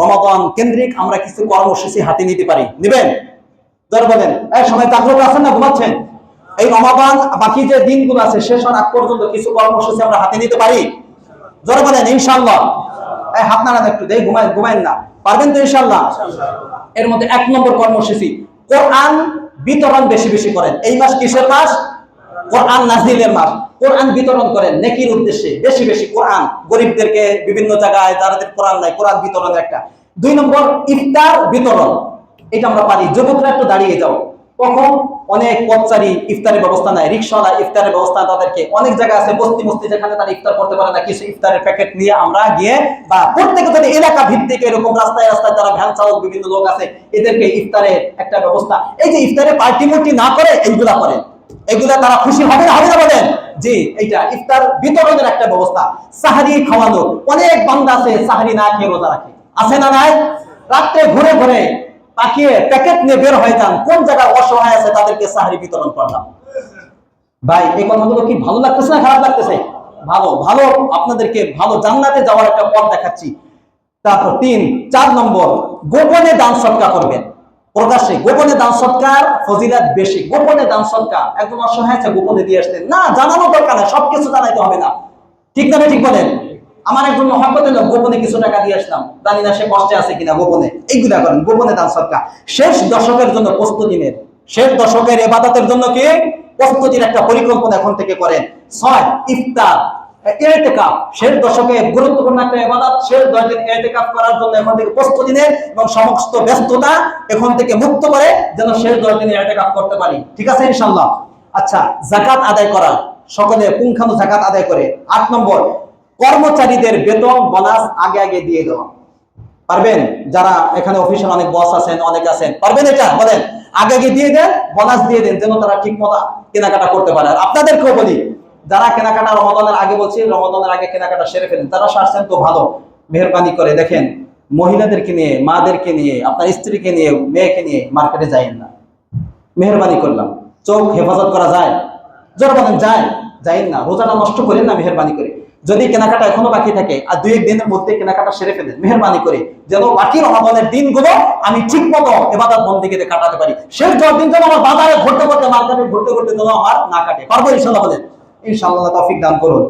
রমাদান কেন্দ্রিক আমরা কিছু কর্মসূচি হাতে নিতে পারি। নেবেন? ধর বলেন। সময় জাগ্রত আছেন না? ঘুমাচ্ছেন? এই রমাদান বাকি যে দিনগুলো আছে, শেষ হওয়ার আগ পর্যন্ত কিছু কর্মসূচি আমরা হাতে নিতে পারি। জোরে বলেন ইনশাল্লাহ হাত নাড়ান একটু দেখ ঘুমায় ঘুমায়েন না। পারবেন তো ইনশাল্লাহ এর মধ্যে এক নম্বর কর্মসূচি, কোরআন বিতরণ বেশি বেশি করেন। এই মাস কিসের মাস? কোরআন নাজিলের মাস কোরআন বিতরণ করেন নেকির উদ্দেশ্যে। বেশি বেশি কোরআন। গরিবদেরকে বিভিন্ন জায়গায় যাদের কোরআন নাই, কোরআন বিতরণ একটা। দুই নম্বর, ইফতার বিতরণ। এটা আমরা পারি। যুবকরা একটু দাঁড়িয়ে যাও। তখন অনেক পথচারী ইফতারের ব্যবস্থা নাই রিক্সাওয়ালা ইফতারের ব্যবস্থা তাদেরকে। অনেক জায়গা আছে, বস্তি বস্তি যেখানে তারা ইফতার করতে পারে না। কিছু ইফতারের প্যাকেট নিয়ে আমরা গিয়ে বা প্রত্যেকে যদি এলাকা ভিত্তিক এরকম রাস্তায় রাস্তায় যারা ভ্যান চালক, বিভিন্ন লোক আছে, এদেরকে ইফতারের একটা ব্যবস্থা। এই যে ইফতারে পার্টি মুটি না করে, এইগুলা করে এগুলা তারা খুশি হবে না হবে না বলেন? জি, এইটা ইফতার বিতরণের একটা ব্যবস্থা। সাহারি খাওয়ানো, অনেক বান্দা আছে সাহারি না খেয়ে রোজা রাখে। আছে না নাই? রাত্রে ঘুরে ঘুরে তাকিয়ে প্যাকেট নিয়ে বের হয়ে যান, কোন জায়গায় অসহায় আছে তাদেরকে সাহারি বিতরণ করলাম। ভাই, এই কথাগুলো কি ভালো লাগতেছে না খারাপ লাগতেছে? ভালো ভালো, আপনাদেরকে ভালো জান্নাতে যাওয়ার একটা পথ দেখাচ্ছি। তারপর তিন, চার নম্বর, গোপনে দান সৎকার করবেন। প্রকাশ্যে, গোপনে দান সৎকার, ফজিলাত বেশি। গোপনে দান সৎকার। একদম অসহায় গোপনে দিয়ে আসতেন না, জানানো দরকার না সবকিছু জানাইতে হবে না। ঠিক না ঠিক বলেন? আমার একজন মহাব্বতের লোক, গোপনে কিছু টাকা দিয়ে আসলাম। জানি না সে কষ্টে আছে কিনা গোপনে। এইগুলা করেন, গোপনে দান সৎকার। শেষ দশকের জন্য প্রস্তুতি নেন। শেষ দশকের এবাদতের জন্য কি? প্রস্তুতির একটা পরিকল্পনা এখন থেকে করেন। ছয়, ইফতার। কর্মচারীদের বেতন বোনাস আগে আগে দিয়ে দেওয়া। পারবেন? যারা এখানে অফিসের অনেক বস আছেন, অনেক আছেন, পারবেন এটা? বলেন। আগে আগে দিয়ে দেন, বোনাস দিয়ে দেন, যেন তারা ঠিক মতো কেনাকাটা করতে পারে। আপনাদেরকেও বলি যারা কেনাকাটা রমদানের আগে বলছি রমদানের আগে কেনাকাটা সেরে ফেলেন, তারা সারছেন তো ভালো। মেহরবানি করে দেখেন, মহিলাদেরকে নিয়ে, মাদেরকে নিয়ে, আপনার স্ত্রীকে নিয়ে, মেয়েকে নিয়ে মার্কেটে যাইয়েন না। মেহরবানি করলাম। চোখ হেফাজত করা যায়? যারা বলেন যায় যাইন না। রোজাটা নষ্ট করেন না মেহরবানি করে। যদি কেনাকাটা এখনও বাকি থাকে, আর দুই এক দিনের মধ্যে কেনাকাটা সেরে ফেলেন, মেহরবানি করে, যেন বাকি রমাদানের দিনগুলো আমি ঠিক মতো এবাদত বন্দিকে কাটাতে পারি। শেষ দিন যেন আমার বাজারে ঘুরতে ঘুরতে, মার্কেটে ঘুরতে ঘুরতে যেন আমার না কাটে। পারব ইনশাল্লাহ বলেন। ইনশাআল্লাহ তৌফিক দান করুন।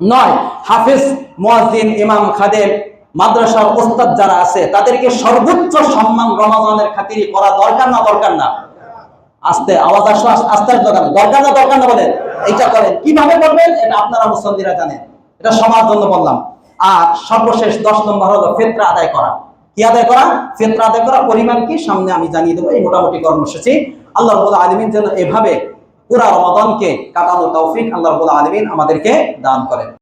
নয়, হাফিজ মুয়াজ্জিন ইমাম খাদেম, মাদ্রাসার ওস্তাদ যারা আছে, তাদেরকে সর্বোচ্চ সম্মান রমাদানের খাতিরে করা দরকার না দরকার না? আস্তে, আওয়াজ আসলো আস্তে দরকার দরকার না দরকার না বলেন? এইটা করেন। কীভাবে করবেন? এটা আপনারা মুসল্লিরা জানেন। এটা সবার জন্য বললাম। আর সর্বশেষ দশ নম্বর হলো ফেতরা আদায় করা। কি আদায় করা? ফেতরা আদায় করা পরিমাণ কি? সামনে আমি জানিয়ে দেবো। এই মোটামুটি কর্মসূচি। আল্লাহ আলমিন যেন এভাবে পুরা রমাদানকে কাটানো তৌফিক আল্লাহ আলমিন আমাদেরকে দান করেন।